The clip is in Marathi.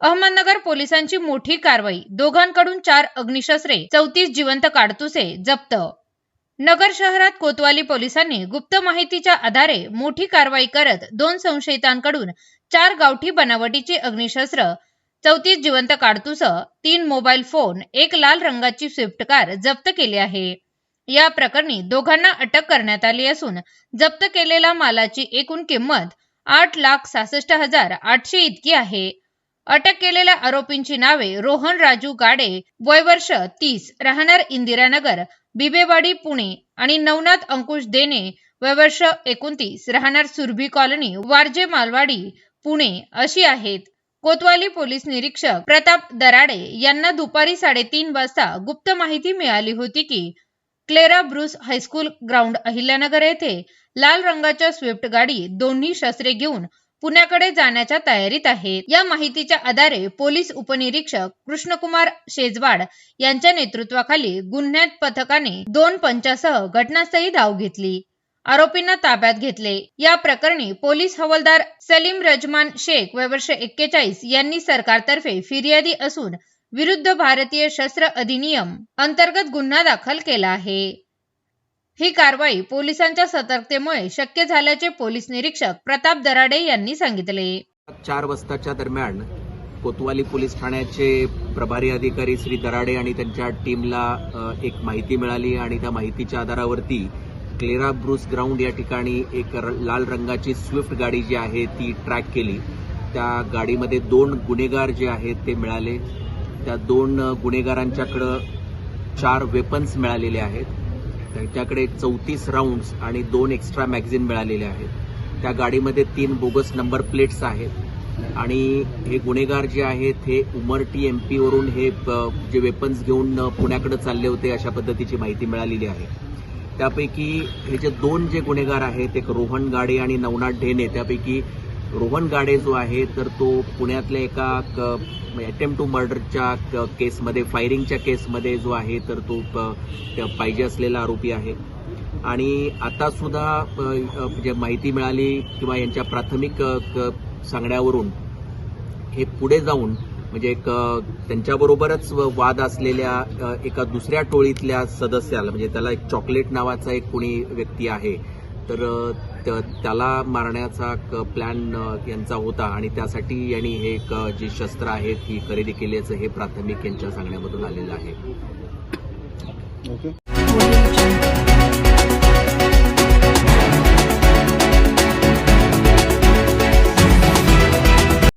अहमदनगर पोलिसांची मोठी कारवाई. दोघांकडून चार अग्निशस्त्रे चौतीस जिवंत काडतुसे जप्त. नगर शहरात कोतवाली पोलिसांनी गुप्त माहितीच्या आधारे मोठी कारवाई करत दोन संशयितांकडून चार गावठी बनावटीची अग्निशस्त्र चौतीस जिवंत काडतुस तीन मोबाईल फोन एक लाल रंगाची स्विफ्ट कार जप्त केली आहे. या प्रकरणी दोघांना अटक करण्यात आली असून जप्त केलेल्या मालाची एकूण किंमत आठ लाख सहासष्ट हजार आठशे इतकी आहे. अटक केलेल्या आरोपींची नावे रोहन राजू गाडे वय वर्ष तीस राहणार इंदिरानगर बिबेवाडी पुणे आणि नवनाथ अंकुश देणे वय वर्ष एकोणतीस राहणार सुरभी कॉलनी वारजे मालवाडी पुणे अशी आहेत. कोतवाली पोलीस निरीक्षक प्रताप दराडे यांना दुपारी साडेतीन वाजता गुप्त माहिती मिळाली होती की Clara Bruce high school ground Ahilyanagar येथे लाल रंगाच्या स्विफ्ट गाडी दोन्ही शस्त्रे घेऊन पुण्याकडे जाण्याच्या तयारीत आहेत. या माहितीच्या आधारे पोलीस उपनिरीक्षक कृष्णकुमार शेजवाड यांच्या नेतृत्वाखाली गुन्ह्यात पथकाने दोन पंचासह घटनास्थळी धाव घेतली. आरोपींना ताब्यात घेतले. या प्रकरणी पोलीस हवालदार सलीम रजमान शेख वयवर्ष एक्केचाळीस यांनी सरकारतर्फे फिर्यादी असून विरुद्ध भारतीय शस्त्र अधिनियम अंतर्गत गुन्हा दाखल केला आहे. ही कारवाई पोलिसांच्या सतर्कतेमुळे शक्य झाल्याचे पोलीस निरीक्षक प्रताप दराडे यांनी सांगितले. चार वाजताच्या दरम्यान कोतवाली पोलीस ठाण्याचे प्रभारी अधिकारी श्री दराडे आणि त्यांच्या टीमला एक माहिती मिळाली आणि त्या माहितीच्या आधारावरती क्लेरा ब्रुस ग्राउंड या ठिकाणी एक र- लाल रंगाची स्विफ्ट गाडी जी आहे ती ट्रॅक केली. त्या गाडीमध्ये दोन गुन्हेगार जे आहेत ते मिळाले. त्या दोन गुन्हेगारांच्याकडं चार वेपन्स मिळालेले आहेत. त्यांच्याकडे चौतीस राऊंड्स आणि दोन एक्स्ट्रा मॅगझिन मिळालेले आहेत. त्या गाडीमध्ये तीन बोगस नंबर प्लेट्स आहेत. आणि हे गुन्हेगार जे आहेत हे उमरटी एम वरून हे जे वेपन्स घेऊन पुण्याकडे चालले होते अशा पद्धतीची माहिती मिळालेली आहे. त्यापैकी हे जे दोन जे गुन्हेगार आहेत एक रोहन गाडे आणि नवनाथ ढेने त्यापैकी रोहन गाडे जो आहे तर तो पुण्यातल्या एका अटेम्प्ट टू मर्डरच्या केसमध्ये फायरिंगच्या केसमध्ये जो आहे तर तो पाहिजे असलेला आरोपी आहे. आणि आतासुद्धा म्हणजे जे माहिती मिळाली किंवा यांच्या प्राथमिक क- सांगण्यावरून हे पुढे जाऊन म्हणजे एक त्यांच्याबरोबरच वाद असलेल्या एका दुसऱ्या टोळीतल्या सदस्याला म्हणजे त्याला एक चॉकलेट नावाचा एक कोणी व्यक्ती आहे तर त्याला मारण्याचा क- प्लॅन यांचा होता आणि त्यासाठी यांनी हे एक जी शस्त्र आहेत ही खरेदी केल्याचं हे प्राथमिक यांच्या सांगण्यामधून आलेलं आहे. ओके